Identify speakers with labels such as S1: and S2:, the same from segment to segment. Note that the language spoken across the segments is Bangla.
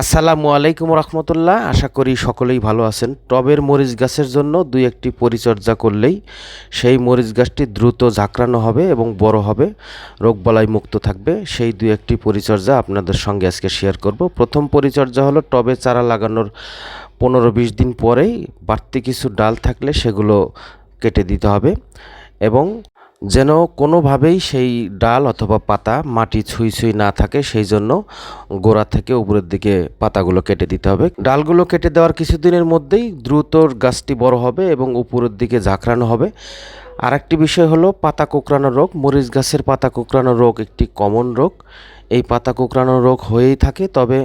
S1: আসসালামু আলাইকুম রহমতুল্লাহ। আশা করি সকলেই ভালো আছেন। টবের মরিচ গাছের জন্য দুই একটি পরিচর্যা করলেই সেই মরিচ গাছটি দ্রুত ঝাঁকড়ানো হবে এবং বড় হবে, রোগবালাই মুক্ত থাকবে। সেই দুই একটি পরিচর্যা আপনাদের সঙ্গে আজকে শেয়ার করব। প্রথম পরিচর্যা হলো টবে চারা লাগানোর পনেরো বিশ দিন পরেই বাড়তি কিছু ডাল থাকলে সেগুলো কেটে দিতে হবে এবং যেন কোনোভাবেই সেই ডাল অথবা পাতা মাটি ছুঁই ছুঁই না থাকে, সেই জন্য গোড়া থেকে উপরের দিকে পাতাগুলো কেটে দিতে হবে। ডালগুলো কেটে দেওয়ার কিছুদিনের মধ্যেই দ্রুত গাছটি বড় হবে এবং উপরের দিকে ঝাঁকড়ানো হবে। আরেকটি বিষয় হলো পাতা কোঁকড়ানো রোগ। মরিচ গাছের পাতা কোঁকড়ানো রোগ একটি কমন রোগ। এই পাতা কোঁকড়ানো রোগ হয়েই থাকে, তবে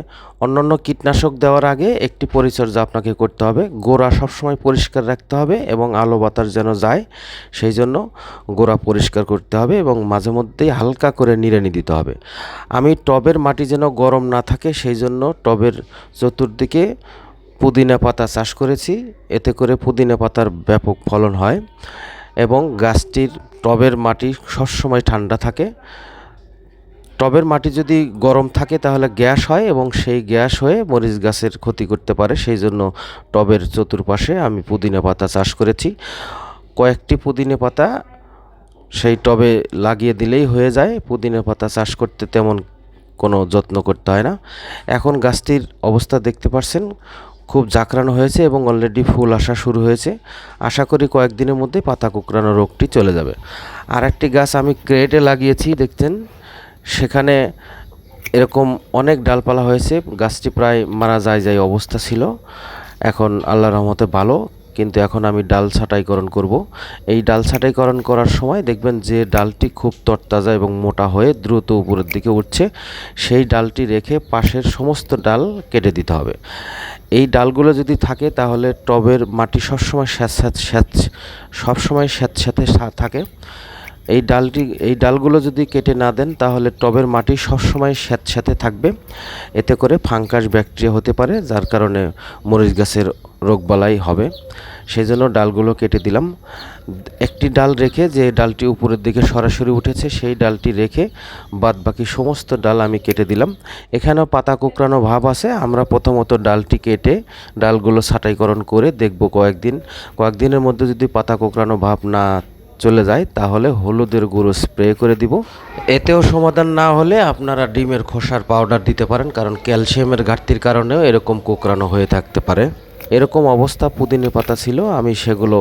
S1: অন্যান্য কীটনাশক দেওয়ার আগে একটি পরিচর্যা আপনাকে করতে হবে। গোড়া সবসময় পরিষ্কার রাখতে হবে এবং আলো বাতাস যেন যায়, সেই জন্য গোড়া পরিষ্কার করতে হবে এবং মাঝে মধ্যেই হালকা করে নিড়ানি দিতে হবে। আমি টবের মাটি যেন গরম না থাকে, সেই জন্য টবের চতুর্দিকে পুদিনা পাতা চাষ করেছি। এতে করে পুদিনা পাতার ব্যাপক ফলন হয় এবং গাছটির টবের মাটি সবসময় ঠান্ডা থাকে। টবের মাটি যদি গরম থাকে তাহলে গ্যাস হয় এবং সেই গ্যাস হয়ে মরিচ গাছের ক্ষতি করতে পারে। সেই জন্য টবের চতুর্পাশে আমি পুদিনা পাতা চাষ করেছি। কয়েকটি পুদিনা পাতা সেই টবে লাগিয়ে দিলেই হয়ে যায়। পুদিনা পাতা চাষ করতে তেমন কোনো যত্ন করতে হয় না। এখন গাছটির অবস্থা দেখতে পাচ্ছেন খুব জাকরানো হয়েছে এবং অলরেডি ফুল আসা শুরু হয়েছে। আশা করি কয়েকদিনের মধ্যে পাতা কুকরানো রোগটি চলে যাবে। আর একটি গাছ আমি ক্রেটে লাগিয়েছি, দেখছেন? সেখানে এরকম অনেক ডালপালা হয়েছে, গাছটি প্রায় মারা যায় যায় অবস্থা ছিল। এখন আল্লাহ রহমতে ভালো, কিন্তু এখন আমি ডাল ছাঁটাইকরণ করব। এই ডাল ছাঁটাইকরণ করার সময় দেখবেন যে ডালটি খুব তরতাজা এবং মোটা হয়ে দ্রুত উপরের দিকে উঠছে। সেই ডালটি রেখে পাশের সমস্ত ডাল কেটে দিতে হবে। এই ডালগুলো যদি থাকে তাহলে টবের মাটি সবসময় স্যাঁত স্যাঁত স্যাঁত সবসময় স্যাঁত স্যাঁতে থাকে। এই ডালটি, এই ডালগুলো যদি কেটে না দেন, তাহলে টবের মাটি সবসময় স্যাঁত স্যাঁতস্যাঁতে থাকবে। এতে করে ফাঙ্কাস ব্যাকটেরিয়া হতে পারে, যার কারণে মরিচ গাছের রোগবালাই হবে। সেই জন্য ডালগুলো কেটে দিলাম। একটি ডাল রেখে যে ডালটি উপরের দিকে সরাসরি উঠেছে, সেই ডালটি রেখে বাদ বাকি সমস্ত ডাল আমি কেটে দিলাম। এখানেও পাতা কুকরানো ভাব আছে। আমরা প্রথমত ডালটি কেটে ডালগুলো ছাঁটাইকরণ করে দেখব কয়েকদিন। কয়েকদিনের মধ্যে যদি পাতা কুকরানো ভাব না চলে যায়, তাহলে হলুদের গুঁড়ো স্প্রে করে দিব। এতেও সমাধান না হলে আপনারা ডিমের খোসার পাউডার দিতে পারেন, কারণ ক্যালসিয়ামের ঘাটতির কারণেও এরকম কোকড়ানো হয়ে থাকতে পারে। এরকম অবস্থা পুদিনে পাতা ছিল, আমি সেগুলো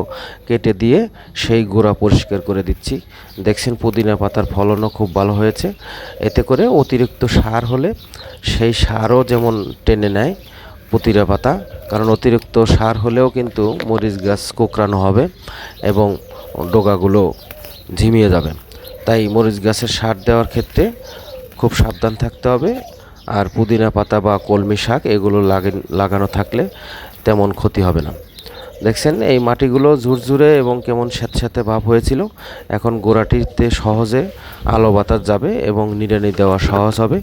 S1: কেটে দিয়ে সেই গোড়া পরিষ্কার করে দিচ্ছি। দেখছেন পুদিনা পাতার ফলনও খুব ভালো হয়েছে। এতে করে অতিরিক্ত সার হলে সেই সারও যেমন টেনে নেয় পুতিরা পাতা, কারণ অতিরিক্ত সার হলেও কিন্তু মরিচ গাছ কোকড়ানো হবে এবং ডোগাগুলো ঝিমিয়ে যাবে। তাই মরিচ গাছের সার দেওয়ার ক্ষেত্রে খুব সাবধান থাকতে হবে। আর পুদিনা পাতা বা কলমি শাক, এগুলো লাগে লাগানো থাকলে তেমন ক্ষতি হবে না। দেখছেন, এই মাটিগুলো ঝুরঝুরে এবং কেমন স্যাঁতস্যাঁতে ভাব হয়েছিল। এখন গোড়াটিতে সহজে আলো বাতাস যাবে এবং নিড়ানি দেওয়া সহজ হবে।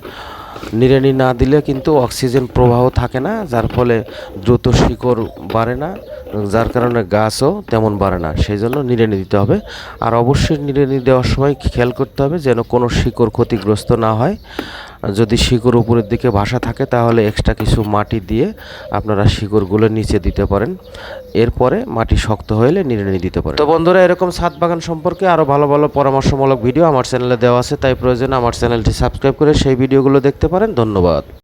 S1: নিড়ানি না দিলে কিন্তু অক্সিজেন প্রবাহ থাকে না, যার ফলে দ্রুত শিকড় বাড়ে না। যার কারণে গাছও তেমন বাড়ে না সেই জন্য নিড়ানি দিতে হবে। আর অবশ্যই নিড়ানি দেওয়ার সময় খেয়াল করতে হবে যেন কোনো শিকড় ক্ষতিগ্রস্ত না হয়। যদি শিকড় উপরের দিকে ভাসা থাকে, তাহলে এক্সট্রা কিছু মাটি দিয়ে আপনারা শিকড়গুলো নিচে দিতে পারেন। এরপরে মাটি শক্ত হলে নিড়ানি দিতে পারেন। তো বন্ধুরা, এরকম ছাদ বাগান সম্পর্কে আরও ভালো ভালো পরামর্শমূলক ভিডিও আমার চ্যানেলে দেওয়া আছে, তাই প্রয়োজন আমার চ্যানেলটি সাবস্ক্রাইব করে সেই ভিডিওগুলো দেখতে পারেন। ধন্যবাদ।